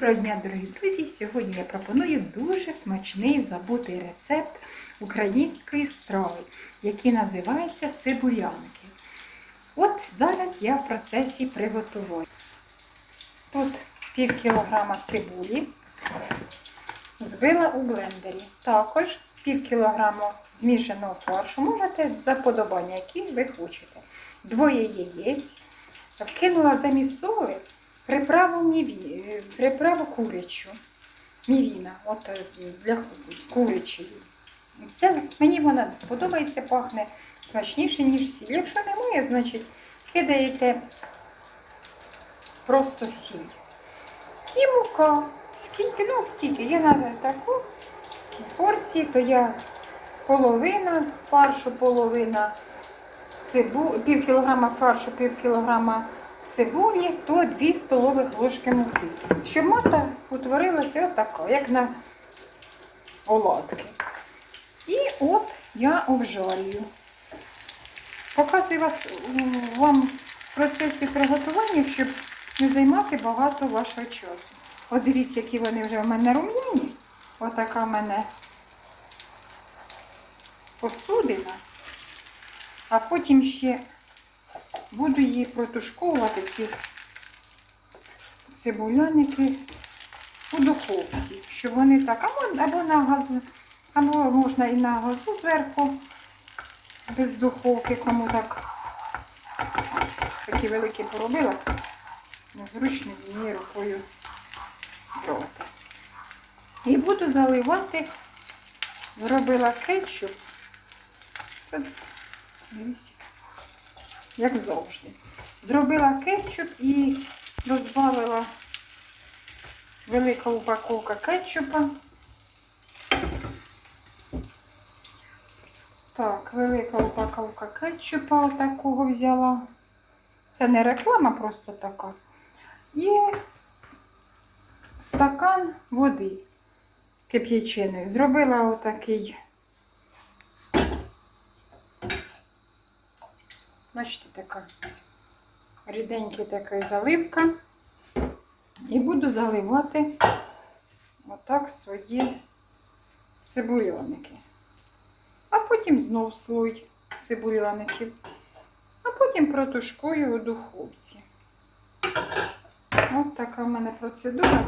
Доброго дня, дорогі друзі! Сьогодні я пропоную дуже смачний забутий рецепт української страви, який називається цибуляники. От зараз я в процесі приготування. Тут пів кілограма цибулі збила у блендері. Також пів кілограма змішаного фаршу. Можете за подобання, які ви хочете. Двоє яєць. Вкинула замість соли приправу, міві, е, приправу курячу. Мівіна, от е, для курячої. Це мені вона подобається, пахне смачніше, ніж сіль. Якщо немає, значить кидаєте просто сіль. І мука. Скільки, ну скільки, я на таку порції, то я половина фаршу, половина цибу, пів кілограма фаршу, пів кілограма цибулі, то 2 столових ложки муки. Щоб маса утворилася отака, як на оладки. І от я обжарюю. Показую вас, вам в процесі приготування, щоб не займати багато вашого часу. От дивіться, які вони вже в мене рум'яні. Отака в мене посудина. А потім ще буду її протушковувати, ці цибуляники у духовці, щоб вони так, або, або на газу, або можна і на газу зверху, без духовки, кому так такі великі поробила, незручно її рукою брати. І буду заливати, зробила кетчуп. Дивіться як завжди. Зробила кетчуп і розбавила велика упаковка кетчупа. Так, велика упаковка кетчупа такого взяла. Це не реклама, просто така. І стакан води кип'яченої. Зробила отакий Бачите, така ріденька така заливка. І буду заливати отак свої цибульоники. А потім знов слой цибульоників. А потім протушкую у духовці. Ось така в мене процедура.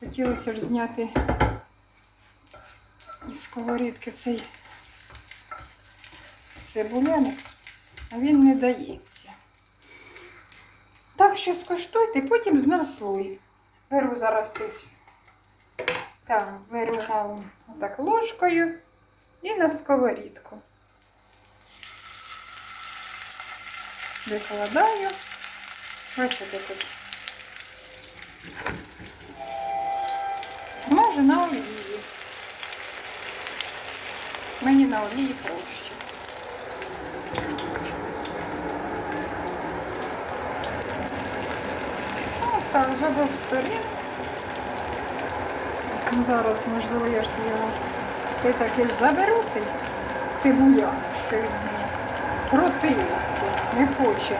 Хотілося ж зняти із сковорідки цей цибуляник він не дається. Так що скуштуйте, потім знов слой. Беру зараз цей, так, беру на отак ложкою і на сковорідку. Викладаю. Бачите тут. Смажу на олії. Мені на олії проще. Так, з обох сторін. Зараз, можливо, я ж його і так і заберу цей цибуля, що він мені противиться, не хоче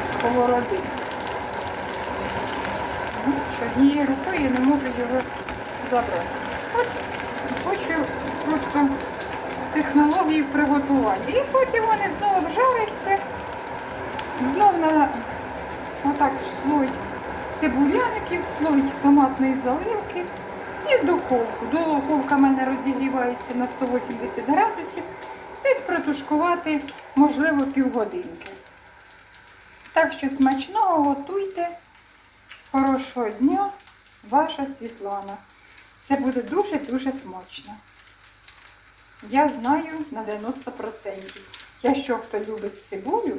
з сковороди. Ну, Однією рукою не можу його забрати. От хочу просто технології приготування. І потім вони знову обжаряться, знову на Отак слой цибуляників, слой томатної заливки і в духовку. Духовка в мене розігрівається на 180 градусів. Десь протушкувати, можливо, півгодинки. Так що смачного готуйте. Хорошого дня, ваша Світлана. Це буде дуже-дуже смачно. Я знаю на 90%. Якщо хто любить цибулю,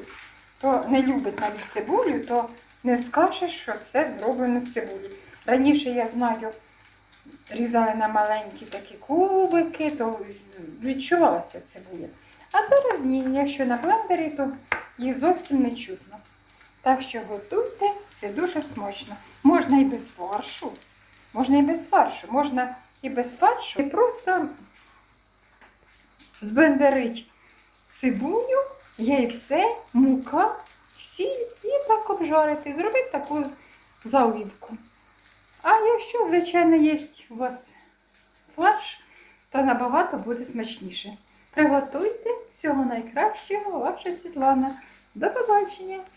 хто не любить навіть цибулю, то не скаже, що це зроблено з цибулі. Раніше я знаю, різали на маленькі такі кубики, то відчувалася цибуля. А зараз ні, якщо на блендері, то її зовсім не чутно. Так що готуйте, це дуже смачно. Можна і без фаршу. Можна і без фаршу, можна і без фаршу. І просто зблендерить цибулю яйце, мука, сіль і так обжарити. Зробити таку заливку. звичайно, є у вас фарш, то набагато буде смачніше. Приготуйте всього найкращого, ваша Світлана. До побачення!